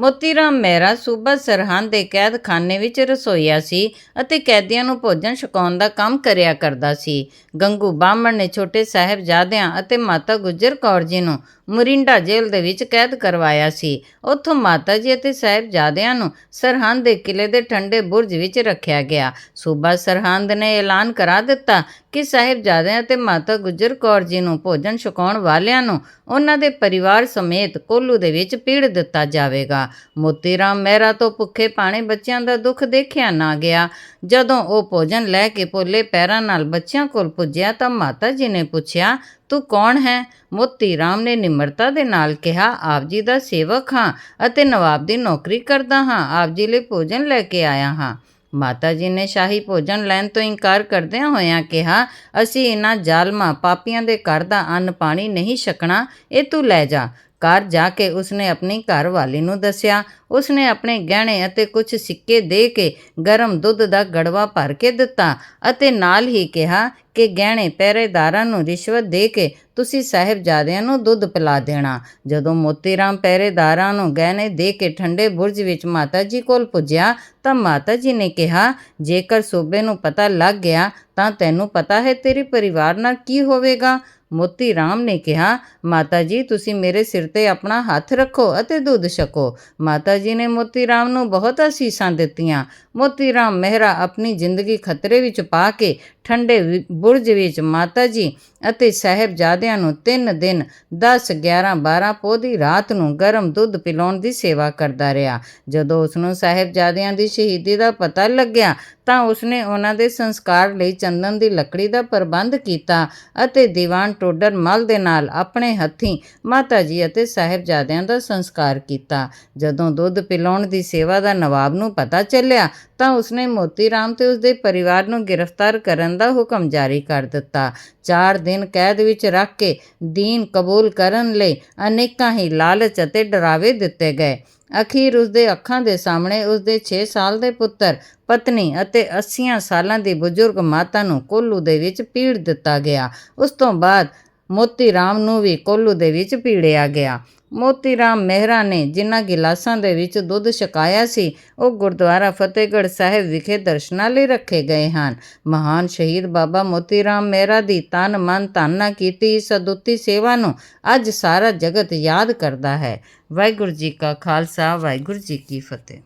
ਮੋਤੀ ਰਾਮ ਮਹਿਰਾ ਸੂਬਾ ਸਰਹੰਦ ਦੇ ਕੈਦਖਾਨੇ ਵਿੱਚ ਰਸੋਈਆ ਸੀ ਅਤੇ ਕੈਦੀਆਂ ਨੂੰ ਭੋਜਨ ਛਕਾਉਣ ਦਾ ਕੰਮ ਕਰਿਆ ਕਰਦਾ ਸੀ। ਗੰਗੂ ਬਾਹਮਣ ਨੇ ਛੋਟੇ ਸਾਹਿਬਜ਼ਾਦਿਆਂ ਅਤੇ ਮਾਤਾ ਗੁਜਰ ਕੌਰ ਜੀ ਨੂੰ ਮੁਰਿੰਡਾ ਜੇਲ੍ਹ ਦੇ ਵਿੱਚ ਕੈਦ ਕਰਵਾਇਆ ਸੀ। ਉੱਥੋਂ ਮਾਤਾ ਜੀ ਅਤੇ ਸਾਹਿਬਜ਼ਾਦਿਆਂ ਨੂੰ ਸਰਹੰਦ ਦੇ ਕਿਲੇ ਦੇ ਠੰਡੇ ਬੁਰਜ ਵਿੱਚ ਰੱਖਿਆ ਗਿਆ। ਸੂਬਾ ਸਰਹੰਦ ਨੇ ਐਲਾਨ ਕਰਾ ਦਿੱਤਾ ਕਿ ਸਾਹਿਬਜ਼ਾਦਿਆਂ ਅਤੇ ਮਾਤਾ ਗੁਜਰ ਕੌਰ ਜੀ ਨੂੰ ਭੋਜਨ ਛਕਾਉਣ ਵਾਲਿਆਂ ਨੂੰ ਉਹਨਾਂ ਦੇ ਪਰਿਵਾਰ ਸਮੇਤ ਕੋਲੂ ਦੇ ਵਿੱਚ ਪੀੜ ਦਿੱਤਾ ਜਾਵੇਗਾ। ਮੋਤੀ ਰਾਮ ਮਹਿਰਾ ਤੋਂ ਭੁੱਖੇ ਪਾਣੇ ਬੱਚਿਆਂ ਦਾ ਦੁੱਖ ਦੇਖਿਆ ਨਾ ਗਿਆ। ਜਦੋਂ ਉਹ ਭੋਜਨ ਲੈ ਕੇ ਪੋਲੇ ਪੈਰਾਂ ਨਾਲ ਬੱਚਿਆਂ ਕੋਲ ਪੁੱਜਿਆ ਤਾਂ ਮਾਤਾ ਜੀ ਨੇ ਪੁੱਛਿਆ, ਤੂੰ ਕੌਣ ਹੈ? ਮੋਤੀ ਰਾਮ ਨੇ ਨਿਮਰਤਾ ਦੇ ਨਾਲ ਕਿਹਾ, ਆਪ ਜੀ ਦਾ ਸੇਵਕ ਹਾਂ ਅਤੇ ਨਵਾਬ ਦੀ ਨੌਕਰੀ ਕਰਦਾ ਹਾਂ। ਆਪ ਜੀ ਲਈ ਭੋਜਨ ਲੈ ਕੇ ਆਇਆ ਹਾਂ। ਮਾਤਾ ਜੀ ਨੇ ਸ਼ਾਹੀ ਭੋਜਨ ਲੈਣ ਤੋਂ ਇਨਕਾਰ ਕਰਦਿਆਂ ਹੋਇਆਂ ਕਿਹਾ, ਅਸੀਂ ਇਹਨਾਂ ਜ਼ਾਲਮਾਂ ਪਾਪੀਆਂ ਦੇ ਘਰ ਦਾ ਅੰਨ ਪਾਣੀ ਨਹੀਂ ਛਕਣਾ, ਇਹ ਤੂੰ ਲੈ ਜਾ। ਘਰ ਜਾ ਕੇ ਉਸਨੇ ਆਪਣੀ ਘਰ ਵਾਲੀ ਨੂੰ ਦੱਸਿਆ। ਉਸਨੇ ਆਪਣੇ ਗਹਿਣੇ ਅਤੇ ਕੁਝ ਸਿੱਕੇ ਦੇ ਕੇ ਗਰਮ ਦੁੱਧ ਦਾ ਗੜਵਾ ਭਰ ਕੇ ਦਿੱਤਾ ਅਤੇ ਨਾਲ ਹੀ ਕਿਹਾ ਕਿ ਗਹਿਣੇ ਪਹਿਰੇਦਾਰਾਂ ਨੂੰ ਰਿਸ਼ਵਤ ਦੇ ਕੇ ਤੁਸੀਂ ਸਾਹਿਬਜ਼ਾਦਿਆਂ ਨੂੰ ਦੁੱਧ ਪਿਲਾ ਦੇਣਾ। ਜਦੋਂ ਮੋਤੀ ਰਾਮ ਪਹਿਰੇਦਾਰਾਂ ਨੂੰ ਗਹਿਣੇ ਦੇ ਕੇ ਠੰਡੇ ਬੁਰਜ ਵਿੱਚ ਮਾਤਾ ਜੀ ਕੋਲ ਪੁੱਜਿਆ ਤਾਂ ਮਾਤਾ ਜੀ ਨੇ ਕਿਹਾ, ਜੇਕਰ ਸੂਬੇ ਨੂੰ ਪਤਾ ਲੱਗ ਗਿਆ ਤਾਂ ਤੈਨੂੰ ਪਤਾ ਹੈ ਤੇਰੇ ਪਰਿਵਾਰ ਨਾਲ ਕੀ ਹੋਵੇਗਾ। ਮੋਤੀ ਰਾਮ ਨੇ ਕਿਹਾ, ਮਾਤਾ ਜੀ, ਤੁਸੀਂ ਮੇਰੇ ਸਿਰ ਤੇ ਆਪਣਾ ਹੱਥ ਰੱਖੋ ਅਤੇ ਦੁੱਧ ਛਕੋ। ਮਾਤਾ ਜੀ ਨੇ ਮੋਤੀ ਰਾਮ ਨੂੰ ਬਹੁਤ ਅਸੀਸਾਂ ਦਿੱਤੀਆਂ। ਮੋਤੀ ਰਾਮ ਮਹਿਰਾ ਆਪਣੀ ਜ਼ਿੰਦਗੀ ਖਤਰੇ ਵਿੱਚ ਪਾ ਕੇ ਠੰਡੇ ਬੁਰਜ ਵਿੱਚ ਮਾਤਾ ਜੀ ਅਤੇ ਸਾਹਿਬਜ਼ਾਦਿਆਂ ਨੂੰ ਤਿੰਨ ਦਿਨ 10 11 12 ਪੋਹ ਦੀ ਰਾਤ ਨੂੰ ਗਰਮ ਦੁੱਧ ਪਿਲਾਉਣ ਦੀ ਸੇਵਾ ਕਰਦਾ ਰਿਹਾ। ਜਦੋਂ ਉਸ ਨੂੰ ਸਾਹਿਬਜ਼ਾਦਿਆਂ ਦੀ ਸ਼ਹੀਦੀ ਦਾ ਪਤਾ ਲੱਗਿਆ ਤਾਂ ਉਸਨੇ ਉਹਨਾਂ ਦੇ ਸੰਸਕਾਰ ਲਈ ਚੰਦਨ ਦੀ ਲੱਕੜੀ ਦਾ ਪ੍ਰਬੰਧ ਕੀਤਾ ਅਤੇ ਦੀਵਾਨ ਟੋਡਰ ਮਲ ਦੇ ਨਾਲ ਆਪਣੇ ਹੱਥੀਂ ਮਾਤਾ ਜੀ ਅਤੇ ਸਾਹਿਬਜ਼ਾਦਿਆਂ ਦਾ ਸੰਸਕਾਰ ਕੀਤਾ। ਜਦੋਂ ਦੁੱਧ ਪਿਲਾਉਣ ਦੀ ਸੇਵਾ ਦਾ ਨਵਾਬ ਨੂੰ ਪਤਾ ਚੱਲਿਆ, ਤਾਂ ਉਸਨੇ ਮੋਤੀ ਰਾਮ ਤੇ ਉਸਦੇ ਪਰਿਵਾਰ ਨੂੰ ਗ੍ਰਿਫਤਾਰ ਕਰਨ ਦਾ ਹੁਕਮ ਜਾਰੀ ਕਰ ਦਿੱਤਾ। 4 ਦਿਨ ਕੈਦ ਵਿੱਚ ਰੱਖ ਕੇ ਦੀਨ ਕਬੂਲ ਕਰਨ ਲਈ ਅਨੇਕਾਂ ਹੀ ਲਾਲਚ ਅਤੇ ਡਰਾਵੇ ਦਿੱਤੇ ਗਏ। ਅਖੀਰ ਉਸਦੇ ਅੱਖਾਂ ਦੇ ਸਾਹਮਣੇ ਉਸਦੇ 6 ਸਾਲ ਦੇ ਪੁੱਤਰ, ਪਤਨੀ ਅਤੇ 80 ਸਾਲਾਂ ਦੀ ਬਜ਼ੁਰਗ ਮਾਤਾ ਨੂੰ ਕੋਲੂ ਦੇ ਵਿੱਚ ਪੀੜ ਦਿੱਤਾ ਗਿਆ। ਉਸ ਤੋਂ ਬਾਅਦ ਮੋਤੀ ਰਾਮ ਨੂੰ ਵੀ ਕੋਲੂ ਦੇ ਵਿੱਚ ਪੀੜਿਆ ਗਿਆ। ਮੋਤੀ ਰਾਮ ਮਹਿਰਾ ਨੇ ਜਿਨ੍ਹਾਂ ਗਿਲਾਸਾਂ ਦੇ ਵਿੱਚ ਦੁੱਧ ਛਕਾਇਆ ਸੀ, ਉਹ ਗੁਰਦੁਆਰਾ ਫਤਿਹਗੜ੍ਹ ਸਾਹਿਬ ਵਿਖੇ ਦਰਸ਼ਨਾਂ ਲਈ ਰੱਖੇ ਗਏ ਹਨ। ਮਹਾਨ ਸ਼ਹੀਦ ਬਾਬਾ ਮੋਤੀ ਰਾਮ ਮਹਿਰਾ ਦੀ ਤਨ ਮਨ ਧਨ ਕੀਤੀ ਇਸ ਅਦੁੱਤੀ ਸੇਵਾ ਨੂੰ ਅੱਜ ਸਾਰਾ ਜਗਤ ਯਾਦ ਕਰਦਾ ਹੈ। ਵਾਹਿਗੁਰੂ ਜੀ ਕਾ ਖਾਲਸਾ, ਵਾਹਿਗੁਰੂ ਜੀ ਕੀ ਫਤਿਹ।